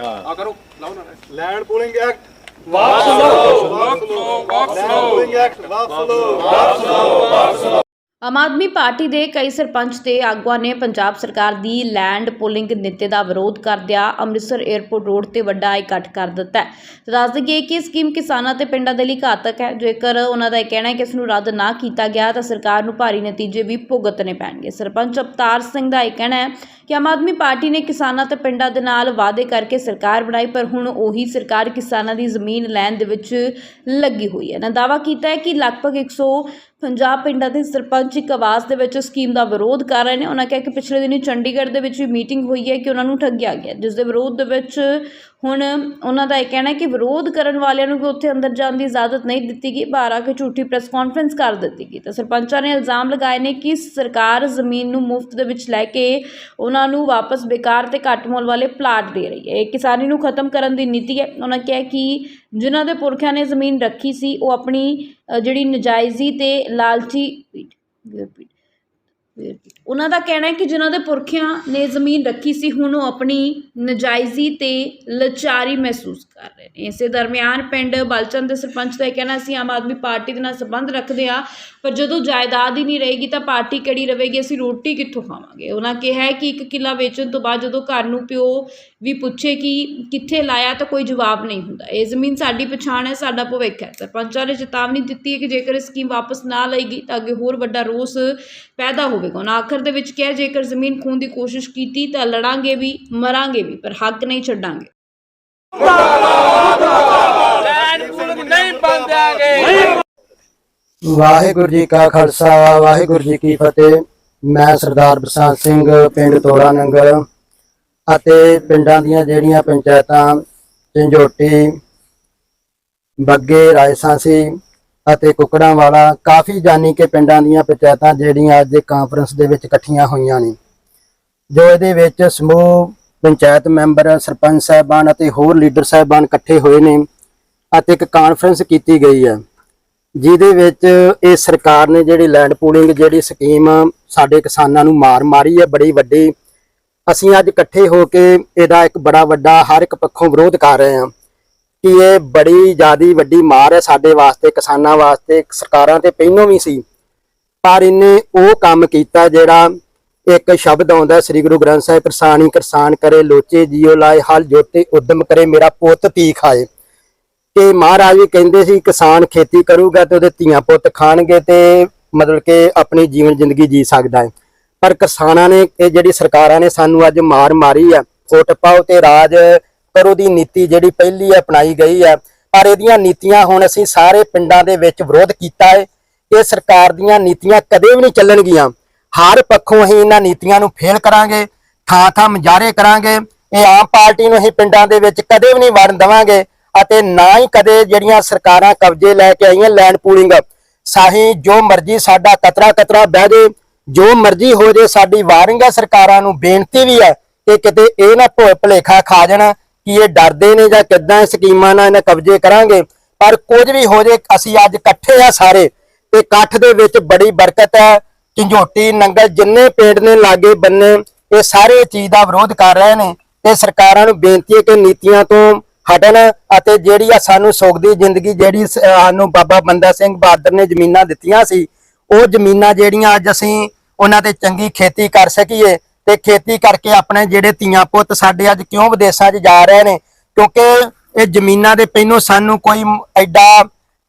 ਆ ਕਰੋ ਲਾਓ ਨਾ ਲੈਂਡ ਪੂਲਿੰਗ ਐਕਟ ਵਾਪਸ ਲਓ। ਵਾਪਸ ਲੈਂਡ ਲਓ ਪੂਲਿੰਗ ਐਕਟ ਵਾਪਸ ਲਓ। ਆਮ ਆਦਮੀ ਪਾਰਟੀ ਦੇ ਕਈ ਸਰਪੰਚ ਤੇ ਆਗੂਆਂ ਨੇ ਪੰਜਾਬ ਸਰਕਾਰ ਦੀ ਲੈਂਡ ਪੂਲਿੰਗ ਨੀਤੀ ਦਾ ਵਿਰੋਧ ਕਰਦਿਆਂ ਅੰਮ੍ਰਿਤਸਰ 에ਅਰਪੋਰਟ ਰੋਡ ਤੇ ਵੱਡਾ ਇਕੱਠ ਕਰ ਦਿੱਤਾ ਹੈ। ਦੱਸ ਦਈਏ ਕਿ ਇਹ ਸਕੀਮ ਕਿਸਾਨਾਂ ਤੇ ਪਿੰਡਾਂ ਦੇ ਲਈ ਘਾਤਕ ਹੈ। ਜੇਕਰ ਉਹਨਾਂ ਦਾ ਇਹ ਕਹਿਣਾ ਹੈ ਕਿ ਇਸ ਨੂੰ ਰੱਦ ਨਾ ਕੀਤਾ ਗਿਆ ਤਾਂ ਸਰਕਾਰ ਨੂੰ ਭਾਰੀ ਨਤੀਜੇ ਵੀ ਭੁਗਤਣੇ ਪੈਣਗੇ। ਸਰਪੰਚ ਅਵਤਾਰ ਸਿੰਘ ਦਾ ਇਹ ਕਹਿਣਾ ਹੈ ਕਿ ਆਮ ਆਦਮੀ ਪਾਰਟੀ ਨੇ ਕਿਸਾਨਾਂ ਤੇ ਪਿੰਡਾਂ ਦੇ ਨਾਲ ਵਾਅਦੇ ਕਰਕੇ ਸਰਕਾਰ ਬਣਾਈ, ਪਰ ਹੁਣ ਉਹੀ ਸਰਕਾਰ ਕਿਸਾਨਾਂ ਦੀ ਜ਼ਮੀਨ ਲੈਣ ਦੇ ਵਿੱਚ ਲੱਗੀ ਹੋਈ ਹੈ। ਨਾ ਦਾਵਾ ਕੀਤਾ ਹੈ ਕਿ ਲਗਭਗ ਪੰਜਾਬ ਪਿੰਡਾਂ ਦੇ ਸਰਪੰਚ ਇੱਕ ਆਵਾਜ਼ ਦੇ ਵਿੱਚ ਸਕੀਮ ਦਾ ਵਿਰੋਧ ਕਰ ਰਹੇ ਨੇ। ਉਹਨਾਂ ਕਿਹਾ ਕਿ ਪਿਛਲੇ ਦਿਨੀ ਚੰਡੀਗੜ੍ਹ ਦੇ ਵਿੱਚ ਵੀ ਮੀਟਿੰਗ ਹੋਈ ਹੈ ਕਿ ਉਹਨਾਂ ਨੂੰ ਠੱਗਿਆ ਗਿਆ। ਜਿਸ ਦੇ ਵਿਰੋਧ ਦੇ ਵਿੱਚ ਹੁਣ ਉਹਨਾਂ ਦਾ ਇਹ ਕਹਿਣਾ ਕਿ ਵਿਰੋਧ ਕਰਨ ਵਾਲਿਆਂ ਨੂੰ ਵੀ ਉੱਥੇ ਅੰਦਰ ਜਾਣ ਦੀ ਇਜਾਜ਼ਤ ਨਹੀਂ ਦਿੱਤੀ ਗਈ ਬਾਹਰ ਆ ਕੇ ਝੂਠੀ ਪ੍ਰੈਸ ਕਾਨਫਰੰਸ ਕਰ ਦਿੱਤੀ ਗਈ। ਤਾਂ ਸਰਪੰਚਾਂ ਨੇ ਇਲਜ਼ਾਮ ਲਗਾਏ ਨੇ ਕਿ ਸਰਕਾਰ ਜ਼ਮੀਨ ਨੂੰ ਮੁਫਤ ਦੇ ਵਿੱਚ ਲੈ ਕੇ ਉਹਨਾਂ ਨੂੰ ਵਾਪਸ ਬੇਕਾਰ ਤੇ ਘੱਟ ਮੁੱਲ ਵਾਲੇ ਪਲਾਟ ਦੇ ਰਹੀ ਹੈ। ਇਹ ਕਿਸਾਨੀ ਨੂੰ ਖਤਮ ਕਰਨ ਦੀ ਨੀਤੀ ਹੈ। ਉਹਨਾਂ ਕਿਹਾ ਕਿ ਜਿਨ੍ਹਾਂ ਦੇ ਪੁਰਖਿਆਂ ਨੇ ਜ਼ਮੀਨ ਰੱਖੀ ਸੀ, ਉਹ ਆਪਣੀ ਜਿਹੜੀ ਨਜਾਇਜ਼ੀ ਤੇ ਲਾਲਚੀ ਉਹਨਾਂ ਦਾ ਕਹਿਣਾ ਹੈ ਕਿ ਜਿਨ੍ਹਾਂ ਦੇ ਪੁਰਖਿਆਂ ਨੇ ਜ਼ਮੀਨ ਰੱਖੀ ਸੀ, ਹੁਣ ਉਹ ਆਪਣੀ ਨਜਾਇਜ਼ੀ ਤੇ ਲਚਾਰੀ ਮਹਿਸੂਸ ਕਰ ਰਹੇ ਨੇ। ਇਸੇ ਦਰਮਿਆਨ ਪਿੰਡ ਬਲਚੰਦ ਦੇ ਸਰਪੰਚ ਦਾ ਇਹ ਕਹਿਣਾ ਸੀ, ਆਮ ਆਦਮੀ ਪਾਰਟੀ ਦੇ ਨਾਲ ਸੰਬੰਧ ਰੱਖਦੇ ਆ, ਪਰ ਜਦੋਂ ਜਾਇਦਾਦ ਹੀ ਨਹੀਂ ਰਹੇਗੀ ਤਾਂ ਪਾਰਟੀ ਕਿਹੜੀ ਰਹੇਗੀ ਅਸੀਂ ਰੋਟੀ ਕਿੱਥੋਂ ਖਾਵਾਂਗੇ? ਉਹਨਾਂ ਕਿਹਾ ਕਿ ਇੱਕ ਕਿੱਲਾ ਵੇਚਣ ਤੋਂ ਬਾਅਦ ਜਦੋਂ ਘਰ ਨੂੰ ਪਿਓ ਵੀ ਪੁੱਛੇ ਕਿ ਕਿੱਥੇ ਲਾਇਆ ਤਾਂ ਕੋਈ ਜਵਾਬ ਨਹੀਂ ਹੁੰਦਾ। ਇਹ ਜ਼ਮੀਨ ਸਾਡੀ ਪਛਾਣ ਹੈ, ਸਾਡਾ ਭਵਿੱਖ ਹੈ। ਸਰਪੰਚਾਂ ਨੇ ਚੇਤਾਵਨੀ ਦਿੱਤੀ ਹੈ ਕਿ ਜੇਕਰ ਇਹ ਸਕੀਮ ਵਾਪਸ ਨਾ ਲਏਗੀ ਤਾਂ ਅੱਗੇ ਹੋਰ ਵੱਡਾ ਰੋਸ ਪੈਦਾ ਹੋਵੇਗਾ। ਉਹਨਾਂ ਆਖਰ ਦੇ ਵਿੱਚ ਕਿਹਾ, ਜੇਕਰ ਜ਼ਮੀਨ ਖੋਣ ਦੀ ਕੋਸ਼ਿਸ਼ ਕੀਤੀ ਤਾਂ ਲੜਾਂਗੇ ਵੀ, ਮਰਾਂਗੇ ਵੀ, ਪਰ ਹੱਕ ਨਹੀਂ ਛੱਡਾਂਗੇ। ਵਾਹਿਗੁਰੂ ਜੀ ਕਾ ਖਾਲਸਾ, ਵਾਹਿਗੁਰੂ ਜੀ ਕੀ ਫਤਿਹ। ਮੈਂ ਸਰਦਾਰ ਬਸੰਤ ਸਿੰਘ, ਪਿੰਡ ਤੋੜਾ ਨੰਗਲ ਅਤੇ ਪਿੰਡਾਂ ਦੀਆਂ ਜਿਹੜੀਆਂ ਪੰਚਾਇਤਾਂ, ਝੰਜੋਟੀ, ਬੱਗੇ ਰਾਇਸਾਂਸੀ ਅਤੇ ਕੁਕੜਾਂ ਵਾਲਾ ਕਾਫੀ ਜਾਨੀ ਕਿ ਪਿੰਡਾਂ ਦੀਆਂ ਪੰਚਾਇਤਾਂ ਜਿਹੜੀਆਂ ਅੱਜ ਕਾਨਫਰੰਸ ਦੇ ਵਿੱਚ ਇਕੱਠੀਆਂ ਹੋਈਆਂ ਨੇ। ਜੋ ਇਹਦੇ ਵਿੱਚ ਸਮੂਹ ਪੰਚਾਇਤ ਮੈਂਬਰ ਸਰਪੰਚ ਸਾਹਿਬਾਨ ਅਤੇ ਹੋਰ ਲੀਡਰ ਸਾਹਿਬਾਨ ਇਕੱਠੇ ਹੋਏ ਨੇ ਅਤੇ ਇੱਕ ਕਾਨਫਰੰਸ ਕੀਤੀ ਗਈ ਹੈ, ਜਿਹਦੇ ਵਿੱਚ ਇਹ ਸਰਕਾਰ ਨੇ ਜਿਹੜੀ ਲੈਂਡ ਪੂਲਿੰਗ ਜਿਹੜੀ ਸਕੀਮ ਸਾਡੇ ਕਿਸਾਨਾਂ ਨੂੰ ਮਾਰ ਮਾਰੀ ਹੈ, ਬੜੀ ਵੱਡੀ। ਅਸੀਂ ਅੱਜ ਇਕੱਠੇ ਹੋ ਕੇ ਇਹਦਾ ਇੱਕ ਬੜਾ ਵੱਡਾ ਹਰ ਇੱਕ ਪੱਖੋਂ ਵਿਰੋਧ ਕਰ ਰਹੇ ਹਾਂ। ਕਿ ਇਹ ਬੜੀ ਜ਼ਿਆਦੀ ਵੱਡੀ ਮਾਰ ਹੈ ਸਾਡੇ ਵਾਸਤੇ, ਕਿਸਾਨਾਂ ਵਾਸਤੇ, ਸਰਕਾਰਾਂ ਤੇ ਪਹਿਲੋਂ ਵੀ ਸੀ। ਪਰ ਇਹਨੇ ਉਹ ਕੰਮ ਕੀਤਾ ਜਿਹੜਾ ਇੱਕ ਸ਼ਬਦ ਆਉਂਦਾ ਸ੍ਰੀ ਗੁਰੂ ਗ੍ਰੰਥ ਸਾਹਿਬ ਪ੍ਰਸਾਨੀ ਕਿਰਸਾਨ ਕਰੇ, ਲੋਚੇ ਜੀਓ ਲਾਏ, ਹਲ ਜੋਤੇ ਉਦਮ ਕਰੇ, ਮੇਰਾ ਪੁੱਤ ਪੀ ਖਾਏ। ਤੇ ਮਹਾਰਾਜ ਵੀ ਕਹਿੰਦੇ ਸੀ, ਕਿਸਾਨ ਖੇਤੀ ਕਰੂਗਾ ਤੇ ਉਹਦੇ ਧੀਆਂ ਪੁੱਤ ਖਾਣਗੇ ਤੇ ਮਤਲਬ ਕਿ ਆਪਣੀ ਜੀਵਨ ਜ਼ਿੰਦਗੀ ਜੀ ਸਕਦਾ ਹੈ। ਪਰ ਕਿਸਾਨਾਂ ਨੇ, ਇਹ ਜਿਹੜੀ ਸਰਕਾਰਾਂ ਨੇ ਸਾਨੂੰ ਅੱਜ ਮਾਰ ਮਾਰੀ ਆ, ਫੁੱਟ ਪਾਓ ਤੇ ਰਾਜ ਪਰ ਉਹਦੀ ਨੀਤੀ ਜਿਹੜੀ ਪਹਿਲੀ ਅਪਣਾਈ ਗਈ ਆ, ਪਰ ਇਹਦੀਆਂ ਨੀਤੀਆਂ ਹੁਣ ਅਸੀਂ ਸਾਰੇ ਪਿੰਡਾਂ ਦੇ ਵਿੱਚ ਵਿਰੋਧ ਕੀਤਾ ਹੈ ਇਹ ਸਰਕਾਰ ਦੀਆਂ ਨੀਤੀਆਂ ਕਦੇ ਵੀ ਨਹੀਂ ਚੱਲਣਗੀਆਂ। ਹਰ ਪੱਖੋਂ ਅਸੀਂ ਇਹਨਾਂ ਨੀਤੀਆਂ ਨੂੰ ਫੇਲ ਕਰਾਂਗੇ ਥਾਂ ਥਾਂ ਮੁਜ਼ਾਹਰੇ ਕਰਾਂਗੇ। ਇਹ ਆਮ ਪਾਰਟੀ ਨੂੰ ਅਸੀਂ ਪਿੰਡਾਂ ਦੇ ਵਿੱਚ ਕਦੇ ਵੀ ਨਹੀਂ ਵੜਨ ਦੇਵਾਂਗੇ ਅਤੇ ਨਾ ਹੀ ਕਦੇ ਜਿਹੜੀਆਂ ਸਰਕਾਰਾਂ ਕਬਜ਼ੇ ਲੈ ਕੇ ਆਈਆਂ ਲੈਂਡ ਪੂਲਿੰਗ। ਸਾਹੀ ਜੋ ਮਰਜ਼ੀ ਸਾਡਾ ਕਤਰਾ ਕਤਰਾ ਬਹਿ ਜੇ, ਜੋ ਮਰਜ਼ੀ ਹੋ ਜੇ, ਸਾਡੀ ਵਾਰਿੰਗ ਹੈ ਸਰਕਾਰਾਂ ਨੂੰ ਬੇਨਤੀ ਵੀ ਹੈ ਕਿ ਕਿਤੇ ਇਹ ਨਾ ਭੋਏ ਭਲੇਖਾ ਖਾ ਜਾਣਾ। ਕਿ ਇਹ ਡਰਦੇ ਨੇ ਜਾਂ ਕਿੱਦਾਂ ਸਕੀਮਾਂ ਨਾਲ ਇਹਨਾਂ ਕਬਜ਼ੇ ਕਰਾਂਗੇ? ਪਰ ਕੁਝ ਵੀ ਹੋ ਜੇ, ਅਸੀਂ ਅੱਜ ਇਕੱਠੇ ਆ ਸਾਰੇ ਤੇ ਇਕੱਠ ਦੇ ਵਿੱਚ ਬੜੀ ਬਰਕਤ ਹੈ। ਝੰਜੋਟੀ, ਨੰਗਲ ਜਿੰਨੇ ਪਿੰਡ ਨੇ, ਲਾਗੇ ਬੰਨੇ, ਇਹ ਸਾਰੇ ਚੀਜ਼ ਦਾ ਵਿਰੋਧ ਕਰ ਰਹੇ ਨੇ ਤੇ ਸਰਕਾਰਾਂ ਨੂੰ ਬੇਨਤੀ ਹੈ ਕਿ ਨੀਤੀਆਂ ਤੋਂ ਹਟਣ ਅਤੇ ਜਿਹੜੀ ਆ ਸਾਨੂੰ ਸੁੱਖ ਦੀ ਜ਼ਿੰਦਗੀ ਜਿਹੜੀ ਸਾਨੂੰ ਬਾਬਾ ਬੰਦਾ ਸਿੰਘ ਬਹਾਦਰ ਨੇ ਜ਼ਮੀਨਾਂ ਦਿੱਤੀਆਂ ਸੀ, ਉਹ ਜ਼ਮੀਨਾਂ ਜਿਹੜੀਆਂ ਅੱਜ ਅਸੀਂ ਉਹਨਾਂ ਤੇ ਚੰਗੀ ਖੇਤੀ ਕਰ ਸਕੀਏ। ਤੇ ਖੇਤੀ ਕਰਕੇ ਆਪਣੇ ਜਿਹੜੇ ਧੀਆਂ ਪੁੱਤ ਸਾਡੇ ਅੱਜ ਕਿਉਂ ਵਿਦੇਸ਼ਾਂ 'ਚ ਜਾ ਰਹੇ ਨੇ? ਕਿਉਂਕਿ ਇਹ ਜ਼ਮੀਨਾਂ ਦੇ ਪਹਿਲੋਂ ਸਾਨੂੰ ਕੋਈ ਐਡਾ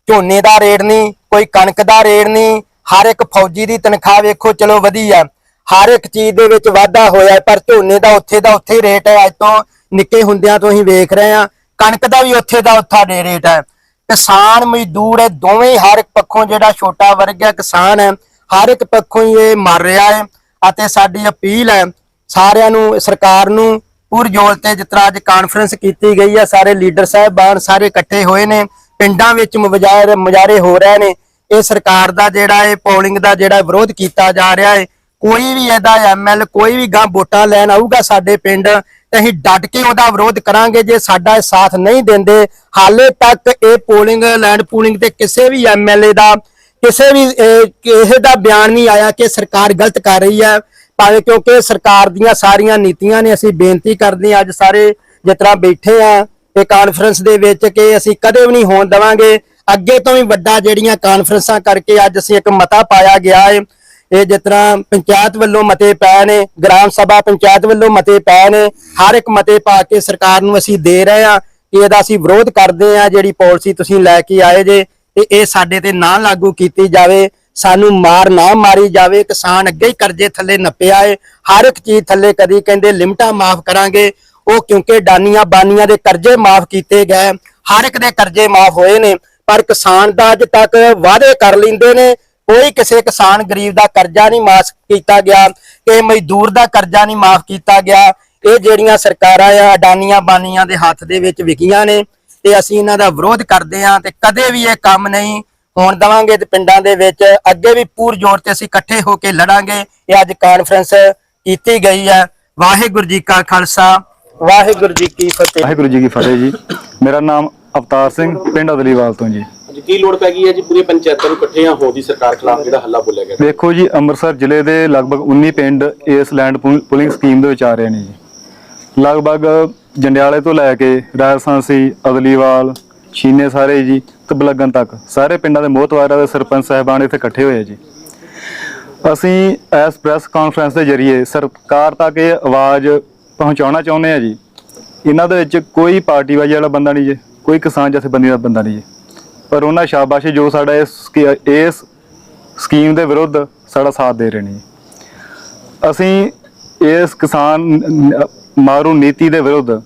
ਝੋਨੇ ਦਾ ਰੇਟ ਨਹੀਂ ਕੋਈ ਕਣਕ ਦਾ ਰੇਟ ਨਹੀਂ ਹਰ ਇੱਕ ਫੌਜੀ ਦੀ ਤਨਖਾਹ ਵੇਖੋ ਚਲੋ ਵਧੀਆ। ਹਰ ਇੱਕ ਚੀਜ਼ ਦੇ ਵਿੱਚ ਵਾਧਾ ਹੋਇਆ ਹੈ, ਪਰ ਝੋਨੇ ਦਾ ਉੱਥੇ ਦਾ ਉੱਥੇ ਹੀ ਰੇਟ ਹੈ। ਅੱਜ ਤੋਂ ਨਿੱਕੇ ਹੁੰਦਿਆਂ ਤੋਂ ਅਸੀਂ ਵੇਖ ਰਹੇ ਹਾਂ। ਕਣਕ ਦਾ ਵੀ ਉੱਥੇ ਦਾ ਉੱਥਾ ਦੇ ਰੇਟ ਹੈ। ਕਿਸਾਨ ਮਜ਼ਦੂਰ ਹੈ ਦੋਵੇਂ ਹਰ ਇੱਕ ਪੱਖੋਂ ਜਿਹੜਾ ਛੋਟਾ ਵਰਗ ਹੈ ਕਿਸਾਨ ਹੈ ਹਰ ਇੱਕ ਪੱਖੋਂ ਹੀ ਇਹ ਮਰ ਰਿਹਾ ਹੈ ਅਤੇ ਸਾਡੀ ਅਪੀਲ ਹੈ ਸਾਰਿਆਂ ਨੂੰ, ਸਰਕਾਰ ਨੂੰ ਪੁਰਜੋਰ ਤੇ ਜਿਸ ਤਰ੍ਹਾਂ ਅੱਜ ਕਾਨਫਰੰਸ ਕੀਤੀ ਗਈ ਹੈ ਸਾਰੇ ਲੀਡਰ ਸਾਹਿਬਾਨ ਸਾਰੇ ਇਕੱਠੇ ਹੋਏ ਨੇ, ਪਿੰਡਾਂ ਵਿੱਚ ਮੁਜ਼ਾਹਰੇ ਮੁਜ਼ਾਹਰੇ ਹੋ ਰਹੇ ਨੇ। ਇਹ ਸਰਕਾਰ ਦਾ ਜਿਹੜਾ, ਇਹ ਪੋਲਿੰਗ ਦਾ ਜਿਹੜਾ ਵਿਰੋਧ ਕੀਤਾ ਜਾ ਰਿਹਾ ਹੈ ਕੋਈ ਵੀ ਇਹਦਾ ਐਮਐਲ ਕੋਈ ਵੀ ਗਾਂ ਵੋਟਾਂ ਲੈਣ ਆਊਗਾ ਸਾਡੇ ਪਿੰਡ, ਤੇ ਅਸੀਂ ਡਟ ਕੇ ਉਹਦਾ ਵਿਰੋਧ ਕਰਾਂਗੇ। ਜੇ ਸਾਡਾ ਇਹ ਸਾਥ ਨਹੀਂ ਦਿੰਦੇ, ਹਾਲੇ ਤੱਕ ਇਹ ਪੋਲਿੰਗ ਲੈਂਡ ਪੂਲਿੰਗ ਤੇ ਕਿਸੇ ਵੀ ਐਮਐਲਏ ਦਾ, ਕਿਸੇ ਵੀ ਕਿਸੇ ਦਾ ਬਿਆਨ ਨਹੀਂ ਆਇਆ ਕਿ ਸਰਕਾਰ ਗਲਤ ਕਰ ਰਹੀ ਹੈ। ਭਾਵੇਂ ਕਿਉਂਕਿ ਸਰਕਾਰ ਦੀਆਂ ਸਾਰੀਆਂ ਨੀਤੀਆਂ ਨੇ, ਅਸੀਂ ਬੇਨਤੀ ਕਰਦੇ ਹਾਂ ਅੱਜ ਸਾਰੇ ਜਿਸ ਤਰ੍ਹਾਂ ਬੈਠੇ ਆ ਇਹ ਕਾਨਫਰੰਸ ਦੇ ਵਿੱਚ ਕਿ ਅਸੀਂ ਕਦੇ ਵੀ ਨਹੀਂ ਹੋਣ ਦੇਵਾਂਗੇ। ਅੱਗੇ ਤੋਂ ਵੀ ਵੱਡਾ ਜਿਹੜੀਆਂ ਕਾਨਫਰੰਸਾਂ ਕਰਕੇ ਅੱਜ ਅਸੀਂ ਇੱਕ ਮਤਾ ਪਾਇਆ ਗਿਆ ਹੈ ਇਹ ਜਿਸ ਤਰ੍ਹਾਂ ਪੰਚਾਇਤ ਵੱਲੋਂ ਮਤੇ ਪਏ ਨੇ, ਗ੍ਰਾਮ ਸਭਾ ਪੰਚਾਇਤ ਵੱਲੋਂ ਮਤੇ ਪਏ ਨੇ, ਹਰ ਇੱਕ ਮਤੇ ਪਾ ਕੇ ਸਰਕਾਰ ਨੂੰ ਅਸੀਂ ਦੇ ਰਹੇ ਆ ਕਿ ਇਹਦਾ ਅਸੀਂ ਵਿਰੋਧ ਕਰਦੇ ਆ ਜਿਹੜੀ ਪਾਲਿਸੀ ਤੁਸੀਂ ਲੈ ਕੇ ਆਏ ਜੇ, ਤੇ ਇਹ ਸਾਡੇ ਤੇ ਨਾ ਲਾਗੂ ਕੀਤੀ ਜਾਵੇ। ਸਾਨੂੰ ਮਾਰ ਨਾ ਮਾਰੀ ਜਾਵੇ, ਕਿਸਾਨ ਅੱਗੇ ਹੀ ਕਰਜ਼ੇ ਥੱਲੇ ਨੱਪਿਆ ਏ, ਹਰ ਇੱਕ ਚੀਜ਼ ਥੱਲੇ ਕਦੀ ਕਹਿੰਦੇ ਲਿਮਟਾਂ ਮਾਫ ਕਰਾਂਗੇ, ਉਹ ਕਿਉਂਕਿ ਡਾਨੀਆਂ ਬਾਨੀਆਂ ਦੇ ਕਰਜ਼ੇ ਮਾਫ ਕੀਤੇ ਗਏ, ਹਰ ਇੱਕ ਦੇ ਕਰਜ਼ੇ ਮਾਫ ਹੋਏ ਨੇ, ਪਰ ਕਿਸਾਨ ਦਾ ਅੱਜ ਤੱਕ ਵਾਅਦੇ ਕਰ ਲੈਂਦੇ ਨੇ, ਕੋਈ ਕਿਸੇ ਕਿਸਾਨ ਗਰੀਬ ਦਾ ਕਰਜ਼ਾ ਨਹੀਂ ਮਾਫ ਕੀਤਾ ਗਿਆ ਕਿ ਮਜ਼ਦੂਰ ਦਾ ਕਰਜ਼ਾ ਨਹੀਂ ਮਾਫ ਕੀਤਾ ਗਿਆ, ਇਹ ਜਿਹੜੀਆਂ ਸਰਕਾਰਾਂ ਆ ਅਡਾਨੀਆਂ ਬਾਨੀਆਂ ਦੇ ਹੱਥ ਦੇ ਵਿੱਚ ਵਿਕੀਆਂ ਨੇ, ਤੇ ਅਸੀਂ ਇਹਨਾਂ ਦਾ ਵਿਰੋਧ ਕਰਦੇ ਹਾਂ, ਤੇ ਕਦੇ ਵੀ ਇਹ ਕੰਮ ਨਹੀਂ ਹੋਣ ਦਵਾਂਗੇ ਤੇ ਪਿੰਡਾਂ ਦੇ ਵਿੱਚ ਅੱਗੇ ਵੀ ਪੂਰ ਜ਼ੋਰ ਤੇ ਅਸੀਂ ਇਕੱਠੇ ਹੋ ਕੇ ਲੜਾਂਗੇ। ਇਹ ਅੱਜ ਕਾਨਫਰੰਸ ਕੀਤੀ ਗਈ ਹੈ। ਵਾਹਿਗੁਰੂ ਜੀ ਕਾ ਖਾਲਸਾ। ਵਾਹਿਗੁਰੂ ਜੀ ਕੀ ਫਤਿਹ। ਵਾਹਿਗੁਰੂ ਜੀ ਕੀ ਫਤਿਹ ਜੀ। ਮੇਰਾ ਨਾਮ ਅਵਤਾਰ ਸਿੰਘ ਪਿੰਡ ਅਦਲੀਵਾਲ ਤੋਂ ਜੀ। ਅੱਜ ਕੀ ਲੋੜ ਪੈ ਗਈ ਹੈ ਜੀ ਪੂਰੀ ਪੰਚਾਇਤਾਂ ਨੂੰ ਇਕੱਠਿਆਂ ਹੋਣ ਦੀ ਸਰਕਾਰ ਖਿਲਾਫ ਜਿਹੜਾ ਹੱਲਾ ਬੋਲਿਆ ਗਿਆ? ਵੇਖੋ ਜੀ ਅੰਮ੍ਰਿਤਸਰ ਜ਼ਿਲ੍ਹੇ ਦੇ ਲਗਭਗ 19 ਪਿੰਡ ਇਸ ਲੈਂਡ ਪੁਲ- ਪੁਲਿੰਗ ਸਕੀਮ ਦੇ ਵਿੱਚ ਆ ਰਹੇ ਨੇ ਜੀ। ਲਗਭਗ ਜੰਡਿਆਲੇ ਤੋਂ ਲੈ ਕੇ ਰਾਜਸਥਾਨਸੀ ਅਦਲੀਵਾਲ ਛੀਨੇ ਸਾਰੇ ਜੀ ਤੇ ਬਲਗਨ ਤੱਕ। ਸਾਰੇ ਪਿੰਡਾਂ ਦੇ ਮੋਹਤਵਾਰਾਂ ਦੇ ਸਰਪੰਚ ਸਾਹਿਬਾਨ ਇੱਥੇ ਇਕੱਠੇ ਹੋਏ ਜੀ। ਅਸੀਂ ਇਸ ਪ੍ਰੈਸ ਕਾਨਫਰੰਸ ਦੇ ਜ਼ਰੀਏ ਸਰਕਾਰ ਤੱਕ ਇਹ ਆਵਾਜ਼ ਪਹੁੰਚਾਉਣਾ ਚਾਹੁੰਦੇ ਆ ਜੀ। ਇਹਨਾਂ ਦੇ ਵਿੱਚ ਕੋਈ ਪਾਰਟੀਵਾਜੀ ਵਾਲਾ ਬੰਦਾ ਨਹੀਂ ਜੀ, ਕੋਈ ਕਿਸਾਨ ਜਥੇਬੰਦੀ ਦਾ ਬੰਦਾ ਨਹੀਂ ਜੀ। ਪਰ ਉਹਨਾਂ ਸ਼ਾਬਾਸ਼ੀ ਜੋ ਸਾਡਾ ਇਸ ਸਕੀ- ਇਸ ਸਕੀਮ ਦੇ ਵਿਰੁੱਧ ਸਾਡਾ ਸਾਥ ਦੇ ਰਹੇ ਨੇ ਜੀ। ਅਸੀਂ ਇਸ ਕਿਸਾਨ ਮਾਰੂ ਨੀਤੀ ਦੇ ਵਿਰੁੱਧ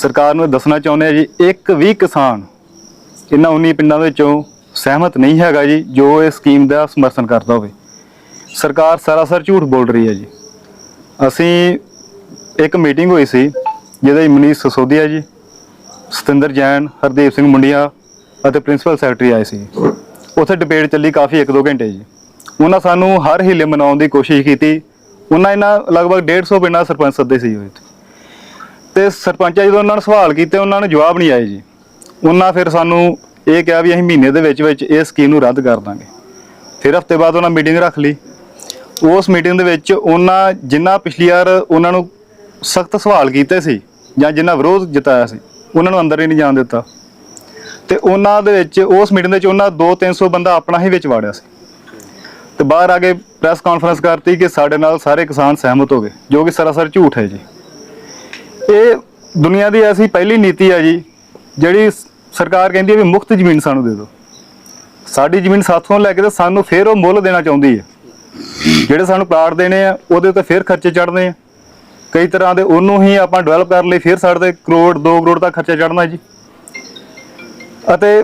ਸਰਕਾਰ ਨੂੰ ਇਹ ਦੱਸਣਾ ਚਾਹੁੰਦੇ ਆ ਜੀ, ਇੱਕ ਵੀ ਕਿਸਾਨ ਇਹਨਾਂ 19 ਪਿੰਡਾਂ ਵਿੱਚੋਂ ਸਹਿਮਤ ਨਹੀਂ ਹੈਗਾ ਜੀ, ਜੋ ਇਹ ਸਕੀਮ ਦਾ ਸਮਰਥਨ ਕਰਦਾ ਹੋਵੇ। ਸਰਕਾਰ ਸਰਾਸਰ ਝੂਠ ਬੋਲ ਰਹੀ ਹੈ ਜੀ। ਅਸੀਂ ਇੱਕ ਮੀਟਿੰਗ ਹੋਈ ਸੀ, ਜਿਹਦੇ ਵਿੱਚ ਮਨੀਸ਼ ਸਸੋਦੀਆ ਜੀ, ਸਤਿੰਦਰ ਜੈਨ, ਹਰਦੀਪ ਸਿੰਘ ਮੁੰਡੀਆਂ ਅਤੇ ਪ੍ਰਿੰਸੀਪਲ ਸੈਕਟਰੀ ਆਏ ਸੀ। ਉੱਥੇ ਡਿਬੇਟ ਚੱਲੀ ਕਾਫੀ 1-2 ਘੰਟੇ ਜੀ। ਉਹਨਾਂ ਸਾਨੂੰ ਹਰ ਹੀਲੇ ਮਨਾਉਣ ਦੀ ਕੋਸ਼ਿਸ਼ ਕੀਤੀ। ਉਹਨਾਂ ਇਹਨਾਂ ਲਗਭਗ 150 ਪਿੰਡਾਂ ਸਰਪੰਚ ਸੱਦੇ ਸੀ ਉਹ ਤੇ ਸਰਪੰਚਾਂ ਜਦੋਂ ਉਹਨਾਂ ਨੂੰ ਸਵਾਲ ਕੀਤੇ, ਉਹਨਾਂ ਨੂੰ ਜਵਾਬ ਨਹੀਂ ਆਏ ਜੀ। ਉਹਨਾਂ ਫਿਰ ਸਾਨੂੰ ਇਹ ਕਿਹਾ ਵੀ ਅਸੀਂ ਮਹੀਨੇ ਦੇ ਵਿੱਚ ਵਿੱਚ ਇਹ ਸਕੀਮ ਨੂੰ ਰੱਦ ਕਰ ਦਾਂਗੇ। ਫਿਰ ਹਫ਼ਤੇ ਬਾਅਦ ਉਹਨਾਂ ਮੀਟਿੰਗ ਰੱਖ ਲਈ। ਉਸ ਮੀਟਿੰਗ ਦੇ ਵਿੱਚ ਉਹਨਾਂ ਜਿੰਨਾ ਪਿਛਲੀ ਵਾਰ ਉਹਨਾਂ ਨੂੰ ਸਖਤ ਸਵਾਲ ਕੀਤੇ ਸੀ ਜਾਂ ਜਿੰਨਾ ਵਿਰੋਧ ਜਤਾਇਆ ਸੀ, ਉਹਨਾਂ ਨੂੰ ਅੰਦਰ ਹੀ ਨਹੀਂ ਜਾਣ ਦਿੱਤਾ। ਤੇ ਉਹਨਾਂ ਦੇ ਵਿੱਚ ਉਸ ਮੀਟਿੰਗ ਦੇ ਵਿੱਚ ਉਹਨਾਂ 2-300 ਬੰਦਾ ਆਪਣਾ ਹੀ ਵਿੱਚ ਵਾੜਿਆ ਸੀ। ਤੇ ਬਾਹਰ ਆ ਕੇ ਪ੍ਰੈਸ ਕਾਨਫਰੰਸ ਕਰਤੀ ਕਿ ਸਾਡੇ ਨਾਲ ਸਾਰੇ ਕਿਸਾਨ ਸਹਿਮਤ ਹੋ ਗਏ, ਜੋ ਕਿ ਸਰਾਸਰ ਝੂਠ ਹੈ ਜੀ। ਇਹ ਦੁਨੀਆ ਦੀ ਐਸੀ ਪਹਿਲੀ ਨੀਤੀ ਹੈ ਜੀ, ਜਿਹੜੀ ਸਰਕਾਰ ਕਹਿੰਦੀ ਹੈ ਵੀ ਮੁਫਤ ਜ਼ਮੀਨ ਸਾਨੂੰ ਦੇ ਦਿਓ। ਸਾਡੀ ਜ਼ਮੀਨ ਸਾਥੋਂ ਲੈ ਕੇ ਤੇ ਸਾਨੂੰ ਫੇਰ ਉਹ ਮੁੱਲ ਦੇਣਾ ਚਾਹੁੰਦੀ ਹੈ। ਜਿਹੜੇ ਸਾਨੂੰ ਪਲਾਟ ਦੇਣੇ ਆ, ਉਹਦੇ ਉੱਤੇ ਫੇਰ ਖਰਚੇ ਚੜਨੇ ਆ। ਕਈ ਤਰ੍ਹਾਂ ਦੇ ਉਹਨੂੰ ਹੀ ਆਪਾਂ ਡਿਵੈਲਪ ਕਰਨ ਲਈ ਫੇਰ ਸਾਡੇ ਤੇ ਕਰੋੜ 2 ਕਰੋੜ ਦਾ ਖਰਚਾ ਚੜਨਾ ਜੀ। ਅਤੇ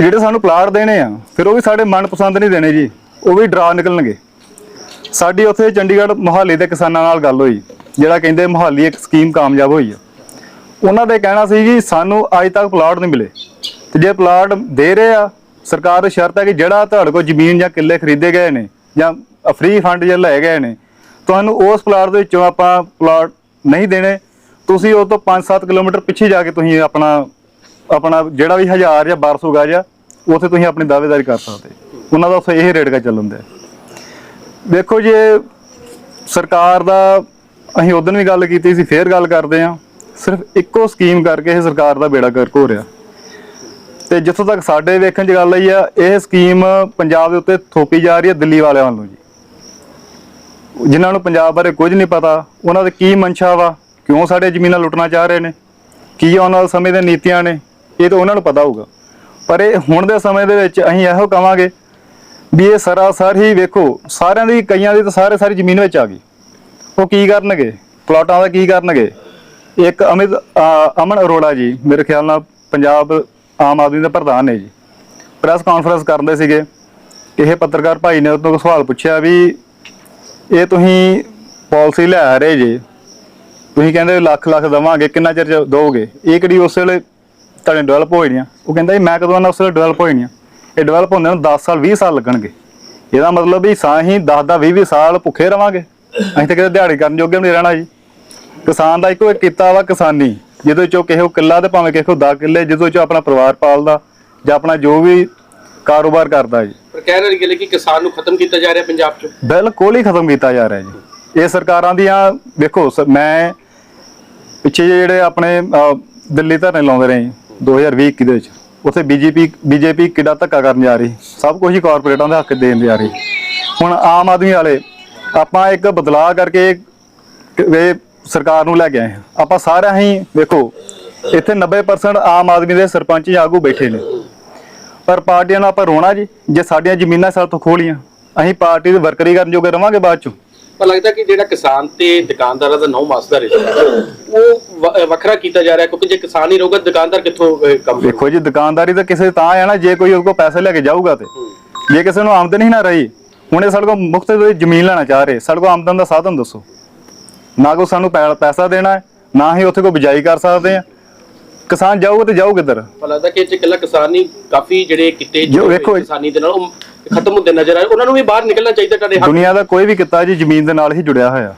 ਜਿਹੜੇ ਸਾਨੂੰ ਪਲਾਟ ਦੇਣੇ ਆ, ਫਿਰ ਉਹ ਵੀ ਸਾਡੇ ਮਨਪਸੰਦ ਨਹੀਂ ਦੇਣੇ ਜੀ। ਉਹ ਵੀ ਡਰਾ ਨਿਕਲਣਗੇ। ਸਾਡੀ ਉੱਥੇ ਚੰਡੀਗੜ੍ਹ ਮੋਹਾਲੀ ਦੇ ਕਿਸਾਨਾਂ ਨਾਲ ਗੱਲ ਹੋਈ। ਜਿਹੜਾ ਕਹਿੰਦੇ ਮੁਹਾਲੀ ਇੱਕ ਸਕੀਮ ਕਾਮਯਾਬ ਹੋਈ ਆ। ਉਹਨਾਂ ਦਾ ਕਹਿਣਾ ਸੀ ਜੀ ਸਾਨੂੰ ਅੱਜ ਤੱਕ ਪਲਾਟ ਨਹੀਂ ਮਿਲੇ। ਤੇ ਜੇ ਪਲਾਟ ਦੇ ਰਹੇ ਆ, ਸਰਕਾਰ ਦੀ ਸ਼ਰਤ ਹੈ ਕਿ ਜਿਹੜਾ ਤੁਹਾਡੇ ਕੋਲ ਜ਼ਮੀਨ ਜਾਂ ਕਿੱਲੇ ਖਰੀਦੇ ਗਏ ਨੇ ਜਾਂ ਫ੍ਰੀ ਫੰਡ ਜੇ ਲੈ ਗਏ ਨੇ, ਤੁਹਾਨੂੰ ਉਸ ਪਲਾਟ ਦੇ ਵਿੱਚੋਂ ਆਪਾਂ ਪਲਾਟ ਨਹੀਂ ਦੇਣੇ। ਤੁਸੀਂ ਉਹ ਤੋਂ 5-7 ਕਿਲੋਮੀਟਰ ਪਿੱਛੇ ਜਾ ਕੇ ਤੁਸੀਂ ਆਪਣਾ ਆਪਣਾ ਜਿਹੜਾ ਵੀ 1000 ਜਾਂ 1200 ਗਜ ਆ, ਉੱਥੇ ਤੁਸੀਂ ਆਪਣੀ ਦਾਅਵੇਦਾਰੀ ਕਰ ਸਕਦੇ। ਉਹਨਾਂ ਦਾ ਉੱਥੇ ਇਹ ਰੇਟ ਕਾ ਚੱਲਦਾ ਦੇਖੋ ਜੇ ਸਰਕਾਰ ਦਾ ਅਸੀਂ ਉਦੋਂ ਵੀ ਗੱਲ ਕੀਤੀ ਸੀ, ਫੇਰ ਗੱਲ ਕਰਦੇ ਆ ਸਿਰਫ ਇੱਕੋ ਸਕੀਮ ਕਰਕੇ ਇਹ ਸਰਕਾਰ ਦਾ ਬੇੜਾ ਗਰਕ ਹੋ ਰਿਹਾ। ਤੇ ਜਿੱਥੋਂ ਤੱਕ ਸਾਡੇ ਵੇਖਣ 'ਚ ਗੱਲ ਆਈ ਆ, ਇਹ ਸਕੀਮ ਪੰਜਾਬ ਦੇ ਉੱਤੇ ਥੋਪੀ ਜਾ ਰਹੀ ਹੈ ਦਿੱਲੀ ਵਾਲਿਆਂ ਵੱਲੋਂ ਜੀ। ਜਿਨ੍ਹਾਂ ਨੂੰ ਪੰਜਾਬ ਬਾਰੇ ਕੁਝ ਨਹੀਂ ਪਤਾ, ਉਹਨਾਂ ਦੇ ਕੀ ਮਨਸ਼ਾ ਵਾ, ਕਿਉਂ ਸਾਡੇ ਜ਼ਮੀਨਾਂ ਲੁੱਟਣਾ ਚਾਹ ਰਹੇ ਨੇ, ਕੀ ਆਉਣ ਵਾਲੇ ਸਮੇਂ ਦੀਆਂ ਨੀਤੀਆਂ ਨੇ, ਇਹ ਤਾਂ ਉਹਨਾਂ ਨੂੰ ਪਤਾ ਹੋਊਗਾ। ਪਰ ਇਹ ਹੁਣ ਦੇ ਸਮੇਂ ਦੇ ਵਿੱਚ ਅਸੀਂ ਇਹੋ ਕਵਾਂਗੇ ਵੀ ਇਹ ਸਰਾਸਰ ਹੀ ਵੇਖੋ, ਸਾਰਿਆਂ ਦੀ ਕਈਆਂ ਦੀ ਤਾਂ ਸਾਰੇ ਸਾਰੀ ਜ਼ਮੀਨ ਵਿੱਚ ਆ ਗਈ। ਉਹ ਕੀ ਕਰਨਗੇ? ਪਲਾਟਾਂ ਦਾ ਕੀ ਕਰਨਗੇ? ਇੱਕ ਅਮਿਤ ਅਮਨ ਅਰੋੜਾ ਜੀ, ਮੇਰੇ ਖਿਆਲ ਨਾਲ ਪੰਜਾਬ ਆਮ ਆਦਮੀ ਦੇ ਪ੍ਰਧਾਨ ਨੇ ਜੀ। ਪ੍ਰੈਸ ਕਾਨਫਰੰਸ ਕਰਦੇ ਸੀਗੇ। ਇਹ ਪੱਤਰਕਾਰ ਭਾਈ ਨੇ ਉਹ ਤੋਂ ਸਵਾਲ ਪੁੱਛਿਆ ਵੀ, ਇਹ ਤੁਸੀਂ ਪਾਲਿਸੀ ਲੈ ਰਹੇ ਜੇ, ਤੁਸੀਂ ਕਹਿੰਦੇ ਲੱਖ ਲੱਖ ਦਵਾਂਗੇ, ਕਿੰਨਾ ਚਿਰ ਚ ਦੋਗੇ? ਇਹ ਕਿਹੜੀ ਉਸ ਵੇਲੇ ਤੁਹਾਡੇ ਡਿਵੈਲਪ ਹੋ ਜਾਣੀਆਂ ਉਹ ਕਹਿੰਦਾ ਜੀ, ਮੈਂ ਕਦੋਂ ਨਾ ਉਸ ਵੇਲੇ ਡਿਵੈਲਪ ਹੋ ਜਾਣੀਆਂ ਇਹ ਡਿਵੈਲਪ ਹੁੰਦੇ ਨੂੰ 10 ਸਾਲ 20 ਸਾਲ ਲੱਗਣਗੇ। ਇਹਦਾ ਮਤਲਬ ਵੀ ਸਾਹੀਂ 10 ਦਾ 20 20 ਸਾਲ ਭੁੱਖੇ ਰਵਾਂਗੇ। ਅਸੀਂ ਤਾਂ ਕਿਤੇ ਦਿਹਾੜੀ ਕਰਨ ਜੋਗੇ ਵੀ ਨਹੀਂ ਰਹਿਣਾ ਜੀ। ਕਿਸਾਨ ਦਾ ਇੱਕੋ ਇੱਕ ਕੀਤਾ ਵਾ ਕਿਸਾਨੀ ਜਿਹਦੇ ਚੋਂ ਕਿਸੇ ਕੋ ਕਿੱਲਾ ਤੇ ਭਾਵੇਂ ਕਿਸੇ ਕੋ 10 ਕਿੱਲੇ ਜਿਹਦੇ ਚੋਂ ਆਪਣਾ ਪਰਿਵਾਰ ਪਾਲਦਾ ਜਾਂ ਆਪਣਾ ਜੋ ਵੀ ਕਾਰੋਬਾਰ ਕਰਦਾ ਜੀ। ਪਰ ਕਹਿ ਰਹੀ ਹੈ ਕਿ ਕਿਸਾਨ ਨੂੰ ਖਤਮ ਕੀਤਾ ਜਾ ਰਿਹਾ ਪੰਜਾਬ 'ਚ। ਬਿਲਕੁਲ ਹੀ ਖਤਮ ਕੀਤਾ ਜਾ ਰਿਹਾ ਜੀ। ਇਹ ਸਰਕਾਰਾਂ ਦੀਆਂ ਵੇਖੋ ਮੈਂ ਪਿੱਛੇ ਜਿਹੇ ਜਿਹੜੇ ਆਪਣੇ ਦਿੱਲੀ ਧਰਨੇ ਲਾਉਂਦੇ ਰਹੇ 2020 ਦੇ ਵਿੱਚ। ਉੱਥੇ ਬੀਜੇਪੀ ਬੀਜੇਪੀ ਕਿੱਡਾ ਧੱਕਾ ਕਰਨ ਜਾ ਰਹੀ। ਸਭ ਕੁਝ ਹੀ ਕਾਰਪੋਰੇਟਾਂ ਦੇ ਹੱਕ ਦੇਣ ਜਾ ਰਹੀ। ਹੁਣ ਆਮ ਆਦਮੀ ਵਾਲੇ ਆਪਾਂ ਇੱਕ ਬਦਲਾਅ ਕਰਕੇ ਇਹ ਸਰਕਾਰ ਨੂੰ ਲੈ ਕੇ ਆਏ। ਆਪਾਂ ਸਾਰਿਆਂ ਹੀ ਵੇਖੋ ਇੱਥੇ 90% ਆਮ ਆਦਮੀ ਦੇ ਸਰਪੰਚ ਜਾਂ ਆਗੂ ਬੈਠੇ ਨੇ। ਪਰ ਪਾਰਟੀਆਂ ਨੂੰ ਆਪਾਂ ਰੋਣਾ ਜੀ ਜੇ ਸਾਡੀਆਂ ਜ਼ਮੀਨਾਂ ਸਾਡੇ ਤੋਂ ਖੋਲੀਆਂ ਅਸੀਂ ਪਾਰਟੀ ਦੇ ਵਰਕਰੀ ਕਰਨ ਜੋਗੇ ਰਵਾਂਗੇ ਬਾਅਦ ਚੋਂ। ਪਰ ਲੱਗਦਾ ਕਿ ਜਿਹੜਾ ਕਿਸਾਨ ਤੇ ਦੁਕਾਨਦਾਰਾਂ ਦਾ ਨੌ ਮਾਸ ਦਾ ਰਿਸ਼ਤਾ ਉਹ ਵੱਖਰਾ ਕੀਤਾ ਜਾ ਰਿਹਾ ਕਿਉਂਕਿ ਜੇ ਕਿਸਾਨ ਹੀ ਰਹੂਗਾ ਦੁਕਾਨਦਾਰ ਕਿੱਥੋਂ ਕੰਮ ਵੇਖੋ ਜੀ ਦੁਕਾਨਦਾਰੀ ਤਾਂ ਕਿਸੇ ਤਾਂ ਹੈ ਨਾ ਜੇ ਕੋਈ ਉਹਦੇ ਕੋਲ ਪੈਸੇ ਲੈ ਕੇ ਜਾਊਗਾ ਤੇ। ਜੇ ਕਿਸੇ ਨੂੰ ਆਮਦਨ ਹੀ ਨਾ ਰਹੀ ਹੁਣ ਇਹ ਸਾਡੇ ਕੋਲ ਮੁਫਤ ਦੇ ਜ਼ਮੀਨ ਲੈਣਾ ਚਾਹ ਰਹੇ। ਸਾਡੇ ਕੋਲ ਆਮਦਨ ਦਾ ਸਾਧਨ ਦੱਸੋ। ਨਾ ਕੋ ਸਾਨੂੰ ਪੈਸਾ ਦੇਣਾ ਹੈ ਨਾ ਹੀ ਉੱਥੇ ਕੋਈ ਬਿਜਾਈ ਕਰ ਸਕਦੇ ਆ ਕਿਸਾਨ ਜਾਊਗਾ ਤੇ ਜਾਊ ਕਿੱਧਰ? ਲੱਗਦਾ ਕਿ ਇਹ 'ਚ ਇਕੱਲਾ ਕਿਸਾਨ ਨਹੀਂ ਕਾਫੀ ਜਿਹੜੇ ਕਿਤੇ ਜੋ ਵੇਖੋ- ਕਿਸਾਨੀ ਦੇ ਨਾਲ ਉਹ ਖਤਮ ਹੁੰਦੇ ਨਜ਼ਰ ਆਏ ਉਹਨਾਂ ਨੂੰ ਵੀ ਬਾਹਰ ਨਿਕਲਣਾ ਚਾਹੀਦਾ ਤੁਹਾਡੇ ਹੱਕ ਦੁਨੀਆ ਦਾ ਕੋਈ ਵੀ ਕਿੱਤਾ ਜੀ ਜ਼ਮੀਨ ਦੇ ਨਾਲ ਹੀ ਜੁੜਿਆ ਹੋਇਆ।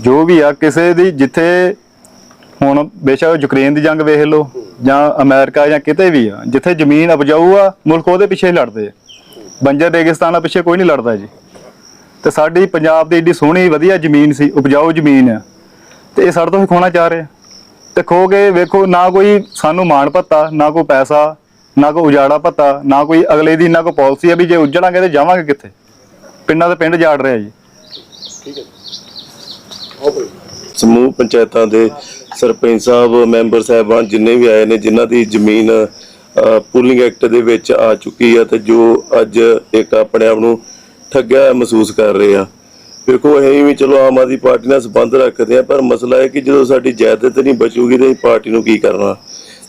ਜੋ ਵੀ ਆ ਕਿਸੇ ਦੀ ਜਿੱਥੇ ਹੁਣ ਬੇਸ਼ੱਕ ਯੂਕਰੇਨ ਦੀ ਜੰਗ ਵੇਖ ਲਓ ਜਾਂ ਅਮਰੀਕਾ ਜਾਂ ਕਿਤੇ ਵੀ ਆ ਜਿੱਥੇ ਜ਼ਮੀਨ ਉਪਜਾਊ ਆ ਮੁਲਕ ਉਹਦੇ ਪਿੱਛੇ ਲੜਦੇ ਆ। ਬੰਜਰ ਰੇਗਿਸਤਾਨਾਂ ਪਿੱਛੇ ਕੋਈ ਨਹੀਂ ਲੜਦਾ ਜੀ। ਤੇ ਸਾਡੀ ਪੰਜਾਬ ਦੀ ਏਡੀ ਸੋਹਣੀ ਵਧੀਆ ਜ਼ਮੀਨ ਸੀ ਉਪਜਾਊ ਜ਼ਮੀਨ ਆ। ਤੇ ਇਹ ਸਾਡੇ ਤੋਂ ਹੀ ਖੋਣਾ ਚਾਹ ਰਹੇ ਆ। ਤੇ ਖੋ ਕੇ ਵੇਖੋ ਨਾ ਕੋਈ ਸਾਨੂੰ ਮਾਣ ਭੱਤਾ ਨਾ ਕੋਈ ਪੈਸਾ ਨਾ ਕੋਈ ਉਜਾੜਾ ਭੱਤਾ ਨਾ ਕੋਈ ਅਗਲੇ ਦੀ ਨਾ ਕੋਈ ਪਾਲਿਸੀ ਆ ਵੀ ਜੇ ਉੱਜੜਾਂਗੇ ਤੇ ਜਾਵਾਂਗੇ ਕਿੱਥੇ? ਪਿੰਡਾਂ ਦੇ ਪਿੰਡ ਜਾੜ ਰਿਹਾ ਜੀ। ਸਮੂਹ ਪੰਚਾਇਤਾਂ ਦੇ ਸਰਪੰਚ ਸਾਹਿਬ ਮੈਂਬਰ ਸਾਹਿਬਾਨ ਜਿੰਨੇ ਵੀ ਆਏ ਨੇ ਜਿਨ੍ਹਾਂ ਦੀ ਜ਼ਮੀਨ ਪੂਲਿੰਗ ਐਕਟ ਦੇ ਵਿੱਚ ਆ ਚੁੱਕੀ ਆ ਤੇ ਜੋ ਅੱਜ ਇੱਕ ਆਪਣੇ ਆਪ ਨੂੰ ਠੱਗਿਆ ਮਹਿਸੂਸ ਕਰ ਰਹੇ ਆ। ਦੇਖੋ ਅਸੀਂ ਵੀ ਚਲੋ ਆਮ ਆਦਮੀ ਪਾਰਟੀ ਨਾਲ ਸੰਬੰਧ ਰੱਖਦੇ ਆ ਪਰ ਮਸਲਾ ਹੈ ਕਿ ਜਦੋਂ ਸਾਡੀ ਜਾਇਦਾਦ ਨਹੀਂ ਬਚੂਗੀ ਤੇ ਪਾਰਟੀ ਨੂੰ ਕੀ ਕਰਨਾ?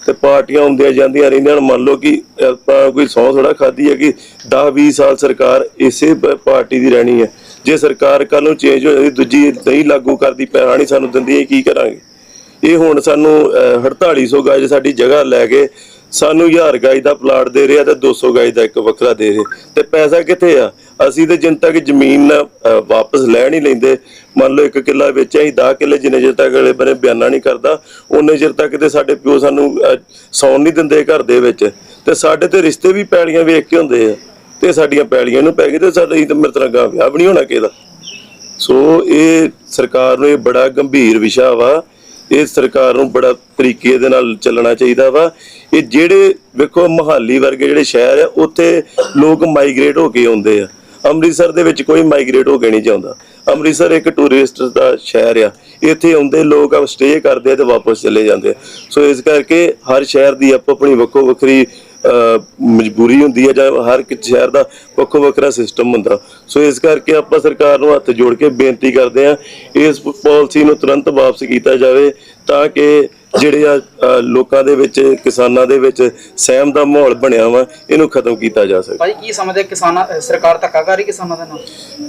ਤੇ ਪਾਰਟੀਆਂ ਹੁੰਦੀਆਂ ਜਾਂਦੀਆਂ ਰਹਿੰਦੀਆਂ ਹੁਣ ਮੰਨ ਲਓ ਕਿ ਆਪਾਂ ਕੋਈ ਸੌ ਥੋੜਾ ਖਾਦੀ ਹੈ ਕਿ 10 20 ਸਾਲ ਸਰਕਾਰ ਇਸੇ ਪਾਰਟੀ ਦੀ ਰਹਿਣੀ ਹੈ ਜੇ ਸਰਕਾਰ ਕੱਲ ਨੂੰ ਚੇਂਜ ਹੋ ਜਾਂਦੀ ਦੂਜੀ ਨਹੀਂ ਲਾਗੂ ਕਰਦੀ ਪੈਸਾ ਨਹੀਂ ਸਾਨੂੰ ਦਿੰਦੀ ਇਹ ਕੀ ਕਰਾਂਗੇ? ਇਹ ਹੁਣ ਸਾਨੂੰ ਅਹ, 4800 ਗਜ ਸਾਡੀ ਜਗ੍ਹਾ ਲੈ ਕੇ ਸਾਨੂੰ 1000 ਗਾਈ ਦਾ ਪਲਾਟ ਦੇ ਰਿਹਾ ਤੇ 200 ਗਾਈ ਦਾ ਇੱਕ ਵੱਖਰਾ ਦੇ ਰਿਹਾ। ਤੇ ਪੈਸਾ ਕਿੱਥੇ ਆ? ਅਸੀਂ ਤੇ ਜਨਤਾ ਦੀ ਜ਼ਮੀਨ ਵਾਪਸ ਲੈ ਨਹੀਂ ਲੈਂਦੇ। ਮੰਨ ਲਓ ਇੱਕ ਕਿੱਲਾ ਵੇਚਿਆ ਅਸੀਂ 10 ਕਿੱਲੇ ਜਿੰਨੇ ਚਿਰ ਤੱਕ ਅਗਲੇ ਬਰੇ ਬਿਆਨਾ ਨਹੀਂ ਕਰਦਾ ਉਹਨੇ ਚਿਰ ਤੱਕ ਤੇ ਸਾਡੇ ਪਿਓ ਸਾਨੂੰ ਸੌਣ ਨਹੀਂ ਦਿੰਦੇ ਘਰ ਦੇ ਵਿੱਚ। ਤੇ ਸਾਡੇ ਤੇ ਰਿਸ਼ਤੇ ਵੀ ਪੈਲੀਆਂ ਵੇਖ ਕੇ ਹੁੰਦੇ ਆ। ਤੇ ਸਾਡੀਆਂ ਪੈਲੀਆਂ ਨੂੰ ਪੈ ਗਏ ਤੇ ਸਾਡਾ ਹੀ ਤਾਂ ਮੇਰੇ ਤਰ੍ਹਾਂ ਗਾ ਵਿਆਹ ਵੀ ਨਹੀਂ ਹੋਣਾ ਕਿਹਦਾ। ਸੋ ਇਹ ਸਰਕਾਰ ਨੂੰ ਇਹ ਬੜਾ ਗੰਭੀਰ ਵਿਸ਼ਾ ਵਾ। ਇਹ ਸਰਕਾਰ ਨੂੰ ਬੜਾ ਤਰੀਕੇ ਦੇ ਨਾਲ ਚੱਲਣਾ ਚਾਹੀਦਾ ਵਾ। ਇਹ ਜਿਹੜੇ ਵੇਖੋ ਮਹਾਲੀ ਵਰਗੇ ਜਿਹੜੇ ਸ਼ਹਿਰ ਆ, ਉੱਥੇ ਲੋਕ ਮਾਈਗ੍ਰੇਟ ਹੋ ਕੇ ਆਉਂਦੇ ਆ। ਅੰਮ੍ਰਿਤਸਰ ਦੇ ਵਿੱਚ ਕੋਈ ਮਾਈਗ੍ਰੇਟ ਹੋ ਕੇ ਨਹੀਂ ਜਾਂਦਾ। ਅੰਮ੍ਰਿਤਸਰ ਇੱਕ ਟੂਰਿਸਟ ਦਾ ਸ਼ਹਿਰ ਆ। ਇੱਥੇ ਆਉਂਦੇ ਲੋਕ ਆ ਸਟੇ ਕਰਦੇ ਆ ਤੇ ਵਾਪਸ ਚਲੇ ਜਾਂਦੇ ਆ। ਸੋ ਇਸ ਕਰਕੇ ਹਰ ਸ਼ਹਿਰ ਦੀ ਆਪੋ ਆਪਣੀ ਵੱਖੋ ਵੱਖਰੀ ਮਜਬੂਰੀ ਹੁੰਦੀ ਹੈ ਜਾਂ ਹਰ ਇੱਕ ਸ਼ਹਿਰ ਦਾ ਵੱਖੋ ਵੱਖਰਾ ਸਿਸਟਮ ਹੁੰਦਾ। ਸੋ ਇਸ ਕਰਕੇ ਆਪਾਂ ਸਰਕਾਰ ਨੂੰ ਹੱਥ ਜੋੜ ਕੇ ਬੇਨਤੀ ਕਰਦੇ ਹਾਂ ਇਸ ਪਾਲਿਸੀ ਨੂੰ ਤੁਰੰਤ ਵਾਪਸ ਕੀਤਾ ਜਾਵੇ ਤਾਂ ਕਿ ਜਿਹੜੇ ਆ ਲੋਕਾਂ ਦੇ ਵਿੱਚ ਕਿਸਾਨਾਂ ਦੇ ਵਿੱਚ ਸਹਿਮ ਦਾ ਮਾਹੌਲ ਬਣਿਆ ਵਾ ਇਹਨੂੰ ਖਤਮ ਕੀਤਾ ਜਾ ਸਕੇ। ਭਾਈ ਕੀ ਸਮਝਦੇ ਕਿਸਾਨਾਂ ਸਰਕਾਰ ਧੱਕਾ ਕਰ ਰਹੀ ਕਿਸਾਨਾਂ ਦੇ ਨਾਲ?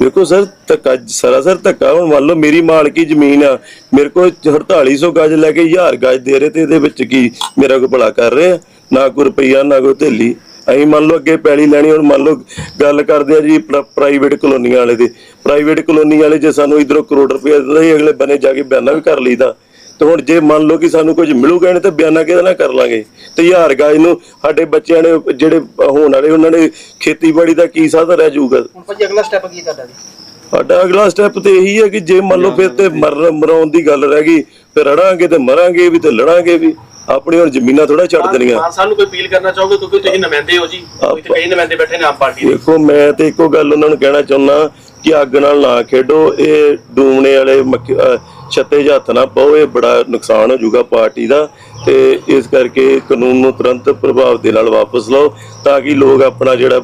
ਦੇਖੋ ਸਰ ਧੱਕਾ ਸਰਾਸਰ ਧੱਕਾ ਹੁਣ ਮੰਨ ਲਓ ਮੇਰੀ ਮਾਲਕੀ ਜ਼ਮੀਨ ਆ ਮੇਰੇ ਕੋਲ 4800 ਗਜ ਲੈ ਕੇ 1000 ਗਜ ਦੇ ਰਹੇ ਤੇ ਇਹਦੇ ਵਿੱਚ ਕੀ ਮੇਰਾ ਕੋਈ ਭਲਾ ਕਰ ਰਹੇ? ਆ ਨਾ ਕੋਈ ਰੁਪਈਆ ਨਾ ਕੋਈ ਥੇਲੀ ਅਸੀਂ ਮੰਨ ਲਓ ਅੱਗੇ ਪੈਲੀ ਲੈਣੀ ਹੁਣ ਮੰਨ ਲਓ ਗੱਲ ਕਰਦੇ ਆ ਜੀ ਪ੍ਰਾਈਵੇਟ ਕਲੋਨੀਆਂ ਵਾਲੇ ਦੀ। ਪ੍ਰਾਈਵੇਟ ਕਲੋਨੀ ਵਾਲੇ ਜੇ ਸਾਨੂੰ ਇਧਰੋਂ ਕਰੋੜ ਰੁਪਏ ਦਿੰਦੇ ਅਗਲੇ ਬੰਨੇ ਜਾ ਕੇ ਬਿਆਨਾ ਵੀ ਕਰ ਲਈਦਾ। ਤੇ ਹੁਣ ਜੇ ਮੰਨ ਲਓ ਕਿ ਸਾਨੂੰ ਕੁਝ ਮਿਲੂਗਾ ਨਹੀਂ ਤੇ ਬਿਆਨਾ ਕਿਹਦੇ ਨਾਲ ਕਰ ਲਾਂਗੇ? ਤੇ ਹਜ਼ਾਰ ਗਾਜ ਨੂੰ ਸਾਡੇ ਬੱਚਿਆਂ ਨੇ ਜਿਹੜੇ ਹੋਣ ਵਾਲੇ ਉਹਨਾਂ ਨੇ ਖੇਤੀਬਾੜੀ ਦਾ ਕੀ ਸਾਧਨ ਰਹਿ ਜਾਊਗਾ? ਹੁਣ ਭਾਜੀ ਅਗਲਾ ਸਟੈਪ ਕੀ ਤੁਹਾਡਾ ਜੀ? ਸਾਡਾ ਅਗਲਾ ਸਟੈਪ ਤੇ ਇਹੀ ਹੈ ਕਿ ਜੇ ਮੰਨ ਲਓ ਫਿਰ ਤੇ ਮਰ ਮਰਾਉਣ ਦੀ ਗੱਲ ਰਹਿ ਗਈ ਫਿਰ ਰੜਾਂਗੇ ਤੇ ਮਰਾਂਗੇ ਵੀ ਤੇ ਲੜਾਂਗੇ ਵੀ। ਆਪਣੀ ਹੁਣ ਜ਼ਮੀਨਾਂ ਥੋੜਾ ਛੱਡ ਦੇਣੀਆਂ। ਮਾਨ ਸਾਹਿਬ ਨੂੰ ਕੋਈ ਅਪੀਲ ਕਰਨਾ ਚਾਹੋਗੇ? ਕਿਉਂਕਿ ਤੁਸੀਂ ਨੁਮਾਇੰਦੇ ਹੋ ਜੀ। ਕੋਈ ਤੇ ਕਈ ਨੁਮਾਇੰਦੇ ਬੈਠੇ ਨੇ ਆਮ ਪਾਰਟੀ ਦੇ। ਦੇਖੋ ਮੈਂ ਤੇ ਇੱਕੋ ਗੱਲ ਉਹਨਾਂ ਨੂੰ ਕਹਿਣਾ ਚਾਹੁੰਦਾ ਕਿ ਅੱਗ ਨਾਲ ਨਾ ਖੇਡੋ। ਇਹ ਡੂਮਣੇ ਵਾਲੇ ਛੱਤੇ 'ਚ ਹੱਥ ਨਾ ਪਾਓ ਇਹ ਬੜਾ ਨੁਕਸਾਨ ਹੋ ਜਾਊਗਾ ਪਾਰਟੀ ਦਾ ਤੇ ਇਸ ਕਰਕੇ ਕਾਨੂੰਨ ਨੂੰ ਤੁਰੰਤ ਪ੍ਰਭਾਵ ਦੇ ਨਾਲ ਵਾਪਸ ਲਓ ਤਾਂ ਕਿ ਲੋਕ ਆਪਣਾ ਜਿਹੜਾ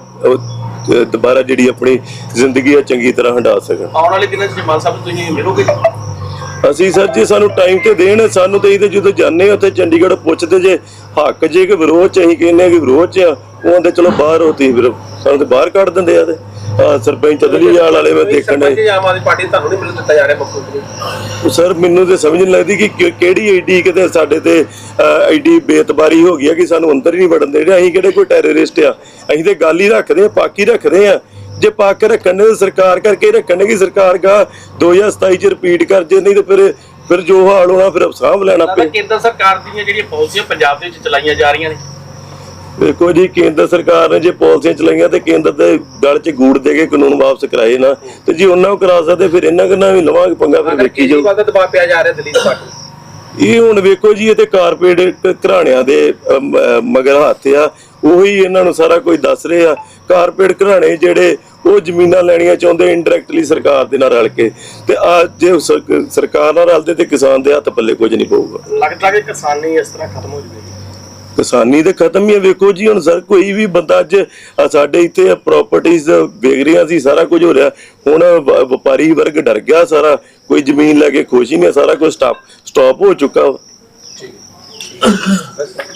ਦੁਬਾਰਾ ਜਿਹੜੀ ਆਪਣੀ ਜ਼ਿੰਦਗੀ ਆ ਚੰਗੀ ਤਰ੍ਹਾਂ ਹੰਡਾ ਸਕਣ। ਆਉਣ ਵਾਲੇ ਦਿਨਾਂ 'ਚ ਜੇ ਮਾਨ ਸਾਹਿਬ ਤੁਸੀਂ ਮਿਲੋਗੇ? ਅਸੀਂ ਸਰ ਜੀ ਸਾਨੂੰ ਟਾਈਮ ਤੇ ਦੇਣ ਸਾਨੂੰ ਤੇ ਇਹਦੇ ਜਦੋਂ ਹਾਂ ਉੱਥੇ ਚੰਡੀਗੜ੍ਹ ਪੁੱਛਦੇ ਜੇ ਹੱਕ ਜੇ ਕਿ ਵਿਰੋਧ ਚ ਅਸੀਂ ਕਹਿੰਦੇ ਕਿ ਵਿਰੋਧ ਚ ਆ। ਉਹ ਆਂਦੇ ਚਲੋ ਬਾਹਰ ਹੋਤੀ ਫਿਰ ਸਾਨੂੰ ਤੇ ਬਾਹਰ ਕੱਢ ਦਿੰਦੇ ਆ ਤੇ। ਆਹ ਸਰਪੰਚ ਅਦਲੀਵਾਲ ਵਾਲੇ ਮੈਂ ਦੇਖਣ ਸਰਪੰਚ ਦੇ ਆਮ ਆਦਮੀ ਪਾਰਟੀ ਤੁਹਾਨੂੰ ਨਹੀਂ ਦਿੱਤਾ ਜਾ ਰਿਹਾ ਮੁੱਖ ਮੰਤਰੀ ਸਰ ਮੈਨੂੰ ਤੇ ਸਮਝ ਨਹੀਂ ਲੱਗਦੀ ਕਿ ਕਿ- ਕਿਹੜੀ ਏਡੀ ਕਿਤੇ ਸਾਡੇ ਤੇ ਅਹ, ਐਡੀ ਬੇਤਬਾਰੀ ਹੋ ਗਈ ਆ ਕਿ ਸਾਨੂੰ ਅੰਦਰ ਹੀ ਨਹੀਂ ਵੜਨ ਦੇ ਰਹੇ ਅਸੀਂ ਕਿਹੜੇ ਕੋਈ ਟੈਰਰਿਸਟ ਆ? ਅਸੀਂ ਤੇ ਗੱਲ ਹੀ ਰੱਖਦੇ ਆ ਪਾਕੀ ਰੱਖਦੇ ਆ। ਜੇ ਪਾਕ ਰੱਖਣ ਨੇ ਤਾਂ ਸਰਕਾਰ ਕਰਕੇ ਰੱਖਣ ਕਿ ਸਰਕਾਰ ਗਾ 2027 ਚ ਰਿਪੀਟ ਕਰ ਜੇ ਨਹੀਂ ਤੇ ਫਿਰ ਫਿਰ ਜੋ ਹਾਲ ਹੋਣਾ ਫਿਰ ਸਾਂਭ ਲੈਣਾ ਲੱਗਦਾ ਪਏ। ਕੇਂਦਰ ਸਰਕਾਰ ਦੀਆਂ ਜਿਹੜੀਆਂ ਪਾਲਿਸੀਆਂ ਪੰਜਾਬ ਦੇ ਵਿੱਚ ਚਲਾਈਆਂ ਜਾ ਰਹੀਆਂ ਨੇ। ਵੇਖੋ ਜੀ ਕੇਂਦਰ ਸਰਕਾਰ ਨੇ ਜੇ ਪਾਲਿਸੀਆਂ ਚਲਾਈਆਂ ਤੇ ਕੇਂਦਰ ਦੇ ਗਲ 'ਚ ਗੂੜ ਦੇ ਕੇ ਕਾਨੂੰਨ ਵਾਪਸ ਕਰਾਏ ਨਾ ਤੇ ਜੇ ਉਹਨਾਂ ਨੂੰ ਕਰਾ ਸਕਦੇ ਫਿਰ ਇਹਨਾਂ ਕਿੰਨਾ ਵੀ ਲਵਾਂਗੇ ਪੰਗਾ ਫਿਰ ਵੇਖੀ ਜਾਓ ਕੇਜਰੀਵਾਲ ਦਾ ਦਬਾਅ ਪਿਆ ਜਾ ਰਿਹਾ ਦਿੱਲੀ ਦੇ ਪਾਰਟੀ ਇਹ ਹੁਣ ਵੇਖੋ ਜੀ ਇਹ ਤੇ ਕਾਰਪੋਰੇਟ ਘਰਾਣਿਆਂ ਦੇ ਮਗਰ ਹੱਥ ਆ ਉਹੀ ਇਹਨਾਂ ਨੂੰ ਸਾਰਾ ਕੁਝ ਦੱਸ ਰਹੇ ਆ। ਕਾਰਪੋਰੇਟ ਘਰਾਣੇ ਜਿਹੜੇ ਉਹ ਜ਼ਮੀਨਾਂ ਲੈਣੀਆਂ ਚਾਹੁੰਦੇ ਇਨਡਾਇਰੈਕਟਲੀ ਸਰਕਾਰ ਦੇ ਨਾਲ ਰਲ ਕੇ। ਤੇ ਆ ਜੇ ਸਰ- ਸਰਕਾਰ ਨਾਲ ਰਲਦੇ ਤੇ ਕਿਸਾਨ ਦੇ ਹੱਥ ਪੱਲੇ ਕੁਝ ਨਹੀਂ ਪਊਗਾ। ਲੱਗਦਾ ਕਿ ਕਿਸਾਨੀ ਇਸ ਤਰ੍ਹਾਂ ਖਤਮ ਹੋ ਜਾਵੇਗੀ ਕਿਸਾਨੀ ਤੇ ਖਤਮ ਹੀ ਹੈ ਵੇਖੋ ਜੀ, ਹੁਣ ਸਰ ਕੋਈ ਵੀ ਬੰਦਾ ਅੱਜ ਸਾਡੇ ਇੱਥੇ ਪ੍ਰਾਪਰਟੀਆਂ ਵੇਚ ਰਿਹਾ ਸੀ, ਸਾਰਾ ਕੁਝ ਹੋ ਰਿਹਾ। ਹੁਣ ਵਪਾਰੀ ਵਰਗ ਡਰ ਗਿਆ ਸਾਰਾ। ਕੋਈ ਜ਼ਮੀਨ ਲੈ ਕੇ ਖੁਸ਼ ਹੀ ਨਹੀਂ ਸਾਰਾ ਕੁਝ ਸਟਾਪ ਸਟਾਪ ਹੋ ਚੁੱਕਾ। ਵਾ